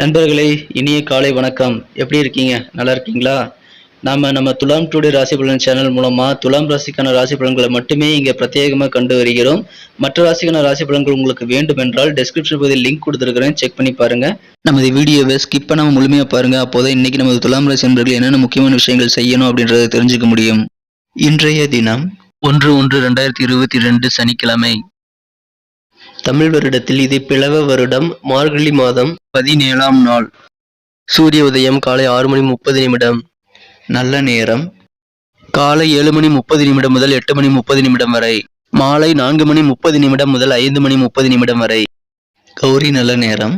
நண்பர்களே இனிய காலை வணக்கம். எப்படி இருக்கீங்க? நல்லா இருக்கீங்களா? நாம நம்ம துலாம் டுடே ராசி பலன் சேனல் மூலமா துலாம் ராசிக்கான ராசி பலன்களை மட்டுமே இங்க பிரத்யேகமாக கண்டு வருகிறோம். மற்ற ராசிக்கான ராசி பலன்கள் உங்களுக்கு வேண்டும் என்றால் டெஸ்கிரிப்ஷன் பகுதியில் லிங்க் கொடுத்துருக்கிறேன். செக் பண்ணி பாருங்க. நமது வீடியோவை ஸ்கிப் பண்ணாமல் முழுமையாக பாருங்க. அப்போதான் இன்னைக்கு நமது துலாம் ராசி நண்பர்கள் என்னென்ன முக்கியமான விஷயங்கள் செய்யணும் அப்படின்றத தெரிஞ்சுக்க முடியும். இன்றைய தினம் ஒன்று ஒன்று ரெண்டாயிரத்தி இருபத்தி ரெண்டு சனிக்கிழமை. தமிழ் வருடத்தில் இது பிளவ வருடம் மார்கழி மாதம் பதினேழாம் நாள் சூரிய உதயம் காலை ஆறு மணி முப்பது நிமிடம் நல்ல நேரம் காலை ஏழு மணி முப்பது நிமிடம் முதல் எட்டு மணி முப்பது நிமிடம் வரை மாலை நான்கு மணி முப்பது நிமிடம் முதல் ஐந்து மணி முப்பது நிமிடம் வரை கௌரி நல்ல நேரம்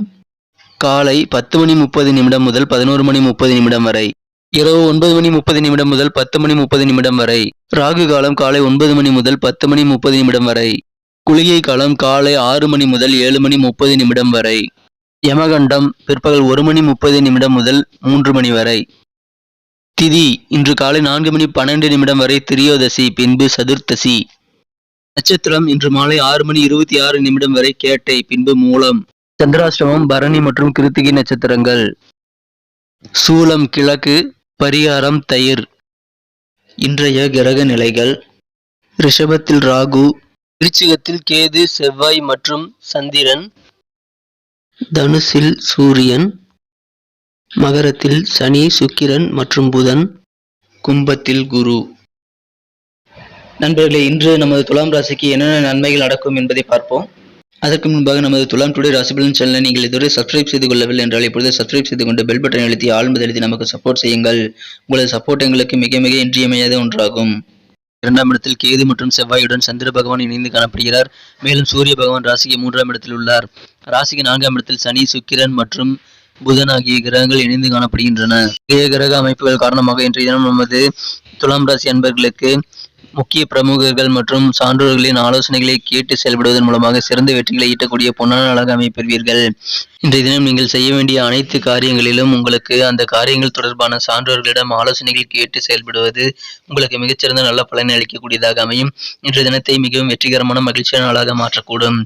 காலை பத்து மணி முப்பது நிமிடம் முதல் பதினோரு மணி முப்பது நிமிடம் வரை இரவு ஒன்பது மணி முப்பது நிமிடம் முதல் பத்து மணி முப்பது நிமிடம் வரை ராகு காலம் காலை ஒன்பது மணி முதல் பத்து மணி முப்பது நிமிடம் வரை குளிகை காலம் காலை ஆறு மணி முதல் ஏழு மணி முப்பது நிமிடம் வரை. யமகண்டம் பிற்பகல் ஒரு மணி முப்பது நிமிடம் முதல் மூன்று மணி வரை. திதி இன்று காலை நான்கு மணி பன்னெண்டு நிமிடம் வரை திரியோதசி பின்பு சதுர்த்தசி. நட்சத்திரம் இன்று மாலை ஆறு மணி இருபத்தி ஆறு நிமிடம் வரை கேட்டை பின்பு மூலம். சந்திராஷ்டமம் பரணி மற்றும் கிருத்திகை நட்சத்திரங்கள். சூலம் கிழக்கு பரிகாரம் தயிர். இன்றைய கிரக நிலைகள். ரிஷபத்தில் ராகு விருச்சிகத்தில் கேது செவ்வாய் மற்றும் சந்திரன் தனுசில் சூரியன் மகரத்தில் சனி சுக்கிரன் மற்றும் புதன் கும்பத்தில் குரு. நண்பர்களே இன்று நமது துலாம் ராசிக்கு என்னென்ன நன்மைகள் நடக்கும் என்பதை பார்ப்போம். அதற்கு முன்பாக நமது துலாம் டுடே ராசிபலன் சேனலை நீங்கள் இதுவரை சப்ஸ்கிரைப் செய்து கொள்ளவில்லை என்றால் இப்பொழுது சப்ஸ்கிரைப் செய்து கொண்டு பெல் பட்டன் எழுத்தி ஆழ்ந்து எழுதி நமக்கு சப்போர்ட் செய்யுங்கள். உங்களது சப்போர்ட் எங்களுக்கு மிக மிக இன்றியமையாத ஒன்றாகும். இரண்டாம் இடத்தில் கேது மற்றும் செவ்வாயுடன் சந்திர பகவான் இணைந்து காணப்படுகிறார். மேலும் சூரிய பகவான் ராசிக்கு மூன்றாம் இடத்தில் உள்ளார். ராசிக்கு நான்காம் இடத்தில் சனி சுக்கிரன் மற்றும் புதன் ஆகிய கிரகங்கள் இணைந்து காணப்படுகின்றன. கிரக அமைப்புகள் காரணமாக இன்றைய தினம் நமது துலாம் ராசி அன்பர்களுக்கு முக்கிய பிரமுகர்கள் மற்றும் சான்றோர்களின் ஆலோசனைகளை கேட்டு செயல்படுவதன் மூலமாக சிறந்த வெற்றிகளை ஈட்டக்கூடிய பொன்னான நாளாக அமைப்பெறுவீர்கள் இன்றைய தினம் நீங்கள் செய்ய வேண்டிய அனைத்து காரியங்களிலும் உங்களுக்கு அந்த காரியங்கள் தொடர்பான சான்றோர்களிடம் ஆலோசனைகள் கேட்டு செயல்படுவது உங்களுக்கு மிகச்சிறந்த நல்ல பலனை அளிக்கக்கூடியதாக அமையும். இன்றைய தினத்தை மிகவும் வெற்றிகரமான மகிழ்ச்சியான நாளாக மாற்றக்கூடும்.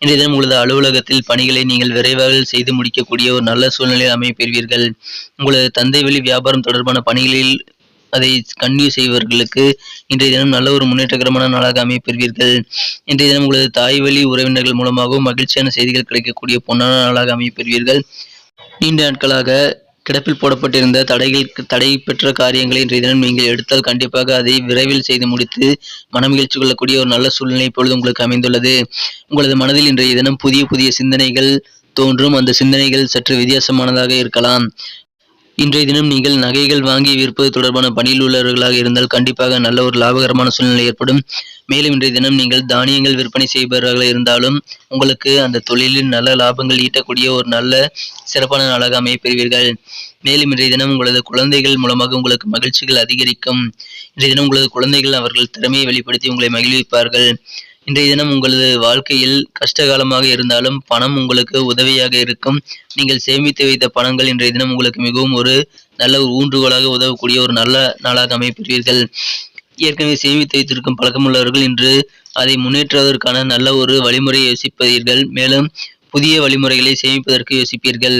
இன்றைய தினம் உங்களது அலுவலகத்தில் பணிகளை நீங்கள் விரைவாக செய்து முடிக்கக்கூடிய ஒரு நல்ல சூழ்நிலை அமைய பெறுவீர்கள். உங்களது தந்தை வழி வியாபாரம் தொடர்பான பணிகளில் அதை கன்னியூ செய்வர்களுக்கு இன்றைய தினம் நல்ல ஒரு முன்னேற்றகரமான நாளாக அமைப்பெறுவீர்கள் இன்றைய தினம் உங்களது தாய் வழி உறவினர்கள் மூலமாகவும் மகிழ்ச்சியான செய்திகள் கிடைக்கக்கூடிய பொன்னான நாளாக அமைப்பெறுவீர்கள் நீண்ட நாட்களாக கிடப்பில் போடப்பட்டிருந்த தடைகள் தடை பெற்ற காரியங்களை இன்றைய தினம் நீங்கள் எடுத்தால் கண்டிப்பாக அதை விரைவில் செய்து முடித்து மனமகிழ்ச்சி கொள்ளக்கூடிய ஒரு நல்ல சூழ்நிலை இப்பொழுது உங்களுக்கு அமைந்துள்ளது. உங்களது மனதில் இன்றைய தினம் புதிய புதிய சிந்தனைகள் தோன்றும். அந்த சிந்தனைகள் சற்று வித்தியாசமானதாக இருக்கலாம். இன்றைய தினம் நீங்கள் நகைகள் வாங்கி விற்பது தொடர்பான பணியில் உள்ளவர்களாக இருந்தால் கண்டிப்பாக நல்ல ஒரு லாபகரமான சூழ்நிலை ஏற்படும். மேலும் இன்றைய தினம் நீங்கள் தானியங்கள் விற்பனை செய்பவர்களாக இருந்தாலும் உங்களுக்கு அந்த தொழிலில் நல்ல லாபங்கள் ஈட்டக்கூடிய ஒரு நல்ல சிறப்பான நாளாக அமையப்பெறுவீர்கள். மேலும் இன்றைய தினம் உங்களது குழந்தைகள் மூலமாக உங்களுக்கு மகிழ்ச்சிகள் அதிகரிக்கும். இன்றைய தினம் உங்களது குழந்தைகள் அவர்கள் திறமையை வெளிப்படுத்தி உங்களை மகிழ்விப்பார்கள். இன்றைய தினம் உங்களது வாழ்க்கையில் கஷ்டகாலமாக இருந்தாலும் பணம் உங்களுக்கு உதவியாக இருக்கும். நீங்கள் சேமித்து வைத்த பணங்கள் இன்றைய தினம் உங்களுக்கு மிகவும் ஒரு நல்ல ஒரு ஊன்றுகோலாக உதவக்கூடிய ஒரு நல்ல நாளாக அமைப்பீர்கள். ஏற்கனவே சேமித்து வைத்திருக்கும் பழக்கமுள்ளவர்கள் இன்று அதை முன்னேற்றுவதற்கான நல்ல ஒரு வழிமுறையை யோசிப்பீர்கள். மேலும் புதிய வழிமுறைகளை சேமிப்பதற்கு யோசிப்பீர்கள்.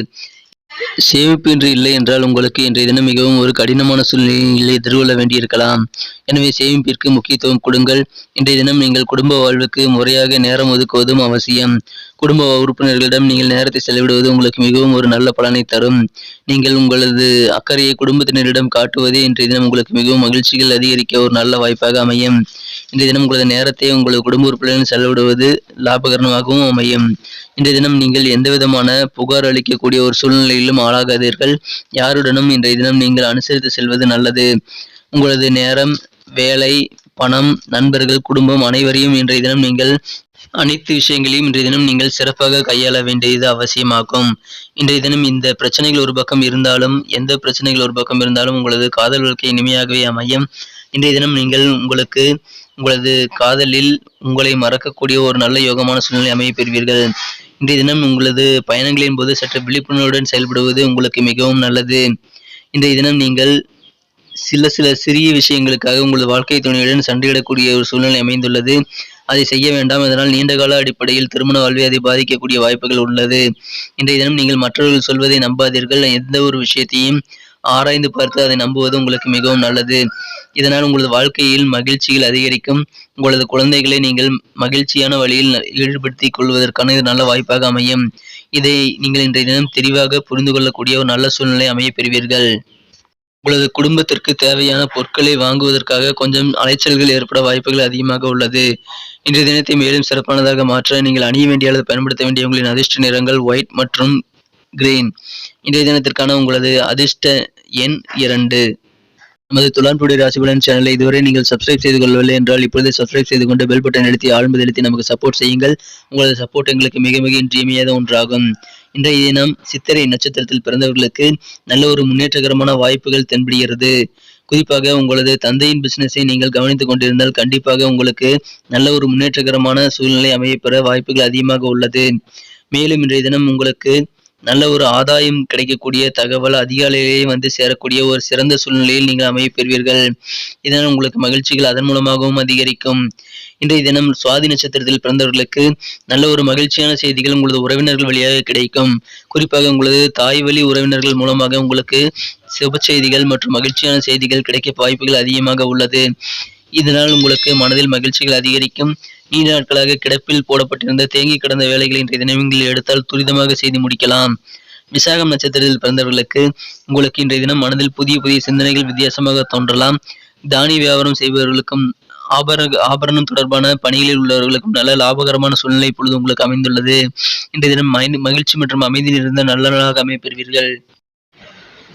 சேமிப்பு இன்று இல்லை என்றால் உங்களுக்கு இன்றைய தினம் மிகவும் ஒரு கடினமான சூழ்நிலையை எதிர்கொள்ள வேண்டியிருக்கலாம். எனவே சேமிப்பிற்கு முக்கியத்துவம் கொடுங்கள். இன்றைய தினம் நீங்கள் குடும்ப வாழ்வுக்கு முறையாக நேரம் ஒதுக்குவதும் அவசியம். குடும்ப உறுப்பினர்களிடம் நீங்கள் நேரத்தை செலவிடுவது உங்களுக்கு மிகவும் ஒரு நல்ல பலனை தரும். நீங்கள் உங்களது அக்கறையை குடும்பத்தினரிடம் காட்டுவதே இன்றைய தினம் உங்களுக்கு மிகவும் மகிழ்ச்சிகள் அதிகரிக்க ஒரு நல்ல வாய்ப்பாக அமையும். இன்றைய தினம் உங்களது நேரத்தை உங்களது குடும்ப உறுப்பினரிடம் செலவிடுவது லாபகரமாகவும் அமையும். இன்றைய தினம் நீங்கள் எந்த விதமான புகார் அளிக்கக்கூடிய ஒரு சூழ்நிலையிலும் ஆளாகாதீர்கள். யாருடனும் இன்றைய தினம் நீங்கள் அனுசரித்து செல்வது நல்லது. உங்களது நேரம் வேலை பணம் நண்பர்கள் குடும்பம் அனைவரையும் இன்றைய தினம் நீங்கள் அனைத்து விஷயங்களையும் இன்றைய தினம் நீங்கள் சிறப்பாக கையாள வேண்டியது அவசியமாகும். இன்றைய தினம் இந்த பிரச்சனைகள் ஒரு பக்கம் இருந்தாலும் எந்த பிரச்சனைகள் ஒரு பக்கம் இருந்தாலும் உங்களது காதல் வாழ்க்கை இனிமையாகவே அமையும். இன்றைய தினம் நீங்கள் உங்களுக்கு உங்களது காதலில் உங்களை மறக்கக்கூடிய ஒரு நல்ல யோகமான சூழ்நிலை அமைய பெறுவீர்கள். இன்றைய தினம் உங்களது பயணங்களின் போது சற்று விழிப்புணர்வுடன் செயல்படுவது உங்களுக்கு மிகவும் நல்லது. இன்றைய தினம் நீங்கள் சில சில சிறிய விஷயங்களுக்காக உங்களது வாழ்க்கை துணையுடன் சண்டையிடக்கூடிய ஒரு சூழ்நிலை அமைந்துள்ளது. அதை செய்ய வேண்டாம். இதனால் நீண்டகால அடிப்படையில் திருமண வாழ்வை அதை பாதிக்கக்கூடிய வாய்ப்புகள் உள்ளது. இன்றைய தினம் நீங்கள் மற்றவர்கள் சொல்வதை நம்பாதீர்கள். எந்த ஒரு விஷயத்தையும் ஆராய்ந்து பார்த்து அதை நம்புவது உங்களுக்கு மிகவும் நல்லது. இதனால் உங்களது வாழ்க்கையில் மகிழ்ச்சிகள் அதிகரிக்கும். உங்களது குழந்தைகளை நீங்கள் மகிழ்ச்சியான வழியில் ஈடுபடுத்திக் கொள்வதற்கான இது நல்ல வாய்ப்பாக அமையும். இதை நீங்கள் இன்றைய தினம் தெளிவாக புரிந்து கொள்ளக்கூடிய ஒரு நல்ல சூழ்நிலை அமைய பெறுவீர்கள். உங்களது குடும்பத்திற்கு தேவையான பொருட்களை வாங்குவதற்காக கொஞ்சம் அலைச்சல்கள் ஏற்பட வாய்ப்புகள் அதிகமாக உள்ளது. இன்றைய தினத்தை மேலும் சிறப்பானதாக மாற்ற நீங்கள் அணிய வேண்டிய அல்லது பயன்படுத்த வேண்டிய உங்களின் அதிர்ஷ்ட நிறங்கள் ஒயிட் மற்றும் கிரீன் இன்றைய தினத்திற்கான உங்களது அதிர்ஷ்ட எண் இரண்டு. நமது துலாம் டுடே ராசிபலன் சேனலை இதுவரை நீங்கள் சப்ஸ்கிரைப் செய்து கொள்ளவில்லை என்றால் இப்பொழுது சப்ஸ்கிரைப் செய்து கொண்டு பெல் பட்டன் அழுத்தி ஆழ்ந்து அழுத்தி நமக்கு சப்போர்ட் செய்யுங்கள். உங்களது சப்போர்ட் எங்களுக்கு மிக மிக இன்றியமையாத ஒன்றாகும். இன்றைய தினம் சித்திரை நட்சத்திரத்தில் பிறந்தவர்களுக்கு நல்ல ஒரு முன்னேற்றகரமான வாய்ப்புகள் தென்படுகிறது. குறிப்பாக உங்களது தந்தையின் பிசினஸை நீங்கள் கவனித்துக் கொண்டிருந்தால் கண்டிப்பாக உங்களுக்கு நல்ல ஒரு முன்னேற்றகரமான சூழ்நிலை அமையப்பெற வாய்ப்புகள் அதிகமாக உள்ளது. மேலும் இன்றைய தினம் உங்களுக்கு நல்ல ஒரு ஆதாயம் கிடைக்கக்கூடிய தகவல் அதிகாலையிலேயே வந்து சேரக்கூடிய ஒரு சிறந்த சூழ்நிலையில் நீங்கள் அமைய பெறுவீர்கள். இதனால் உங்களுக்கு மகிழ்ச்சிகள் அதன் மூலமாகவும் அதிகரிக்கும். இன்றைய தினம் சுவாதி நட்சத்திரத்தில் பிறந்தவர்களுக்கு நல்ல ஒரு மகிழ்ச்சியான செய்திகள் உங்களது உறவினர்கள் வழியாக கிடைக்கும். குறிப்பாக உங்களது தாய் வழி உறவினர்கள் மூலமாக உங்களுக்கு சுப செய்திகள் மற்றும் மகிழ்ச்சியான செய்திகள் கிடைக்க வாய்ப்புகள் அதிகமாக உள்ளது. இதனால் உங்களுக்கு மனதில் மகிழ்ச்சிகள் அதிகரிக்கும். நீண்ட நாட்களாக கிடப்பில் போடப்பட்டிருந்த தேங்கி கிடந்த வேலைகளை இன்றைய தினம் நீங்கள் எடுத்தால் துரிதமாக செய்து முடிக்கலாம். விசாகம் நட்சத்திரத்தில் பிறந்தவர்களுக்கு உங்களுக்கு இன்றைய தினம் மனதில் புதிய புதிய சிந்தனைகள் வித்தியாசமாக தோன்றலாம். தானிய வியாபாரம் செய்பவர்களுக்கும் ஆபர ஆபரணம் தொடர்பான பணிகளில் உள்ளவர்களுக்கும் நல்ல லாபகரமான சூழ்நிலை இப்பொழுது உங்களுக்கு அமைந்துள்ளது. இன்றைய தினம் மகிழ்ச்சி மற்றும் அமைதி நிறைந்த நல்ல நாளாக அமைப்பெறுவீர்கள்